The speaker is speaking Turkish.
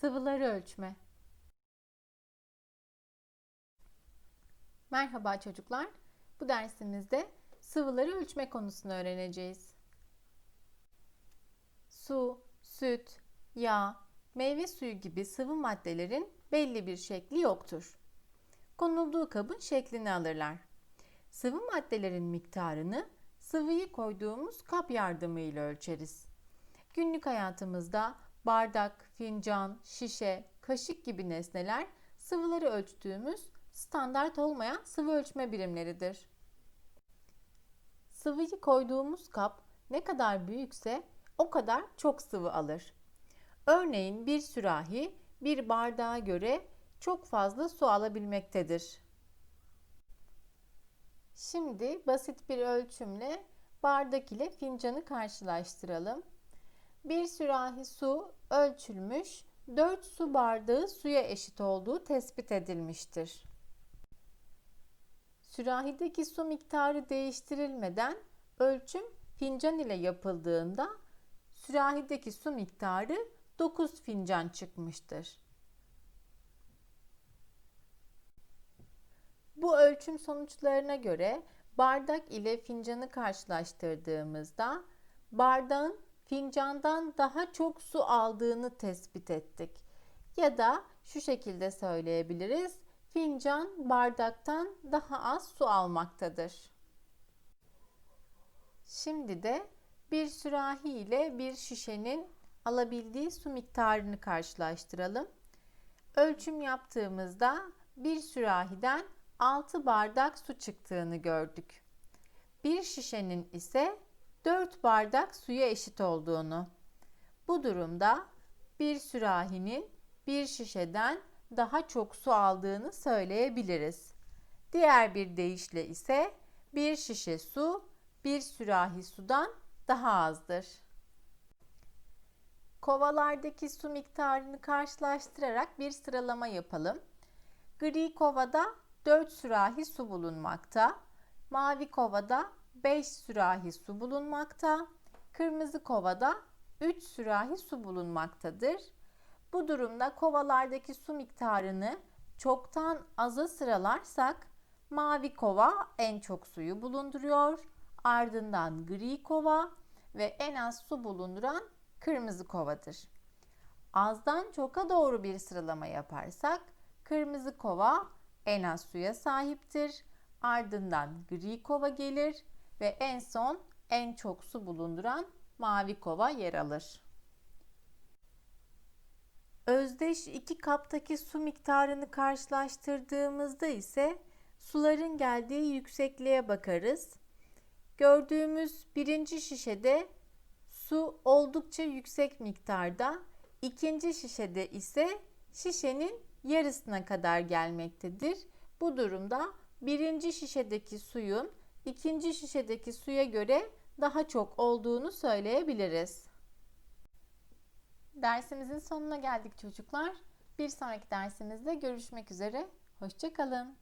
Sıvıları ölçme. Merhaba çocuklar. Bu dersimizde sıvıları ölçme konusunu öğreneceğiz. Su, süt, yağ, meyve suyu gibi sıvı maddelerin belli bir şekli yoktur. Konulduğu kabın şeklini alırlar. Sıvı maddelerin miktarını sıvıyı koyduğumuz kap yardımıyla ölçeriz. Günlük hayatımızda bardak, fincan, şişe, kaşık gibi nesneler sıvıları ölçtüğümüz standart olmayan sıvı ölçme birimleridir. Sıvıyı koyduğumuz kap ne kadar büyükse o kadar çok sıvı alır. Örneğin bir sürahi bir bardağa göre çok fazla su alabilmektedir. Şimdi basit bir ölçümle bardak ile fincanı karşılaştıralım. Bir sürahi su ölçülmüş 4 su bardağı suya eşit olduğu tespit edilmiştir. Sürahideki su miktarı değiştirilmeden ölçüm fincan ile yapıldığında sürahideki su miktarı 9 fincan çıkmıştır. Bu ölçüm sonuçlarına göre bardak ile fincanı karşılaştırdığımızda bardağın fincandan daha çok su aldığını tespit ettik. Ya da şu şekilde söyleyebiliriz. Fincan bardaktan daha az su almaktadır. Şimdi de bir sürahi ile bir şişenin alabildiği su miktarını karşılaştıralım. Ölçüm yaptığımızda bir sürahiden 6 bardak su çıktığını gördük. Bir şişenin ise 4 bardak suya eşit olduğunu. Bu durumda bir sürahinin bir şişeden daha çok su aldığını söyleyebiliriz. Diğer bir deyişle ise bir şişe su bir sürahi sudan daha azdır. Kovalardaki su miktarını karşılaştırarak bir sıralama yapalım. Gri kovada 4 sürahi su bulunmakta. Mavi kovada 5 sürahi su bulunmakta. Kırmızı kovada 3 sürahi su bulunmaktadır. Bu durumda kovalardaki su miktarını çoktan aza sıralarsak mavi kova en çok suyu bulunduruyor. Ardından gri kova ve en az su bulunduran kırmızı kovadır. Azdan çoka doğru bir sıralama yaparsak kırmızı kova en az suya sahiptir. Ardından gri kova gelir ve en son en çok su bulunduran mavi kova yer alır. Özdeş iki kaptaki su miktarını karşılaştırdığımızda ise suların geldiği yüksekliğe bakarız. Gördüğümüz birinci şişede su oldukça yüksek miktarda, ikinci şişede ise şişenin yarısına kadar gelmektedir. Bu durumda birinci şişedeki suyun ikinci şişedeki suya göre daha çok olduğunu söyleyebiliriz. Dersimizin sonuna geldik çocuklar. Bir sonraki dersimizde görüşmek üzere. Hoşçakalın.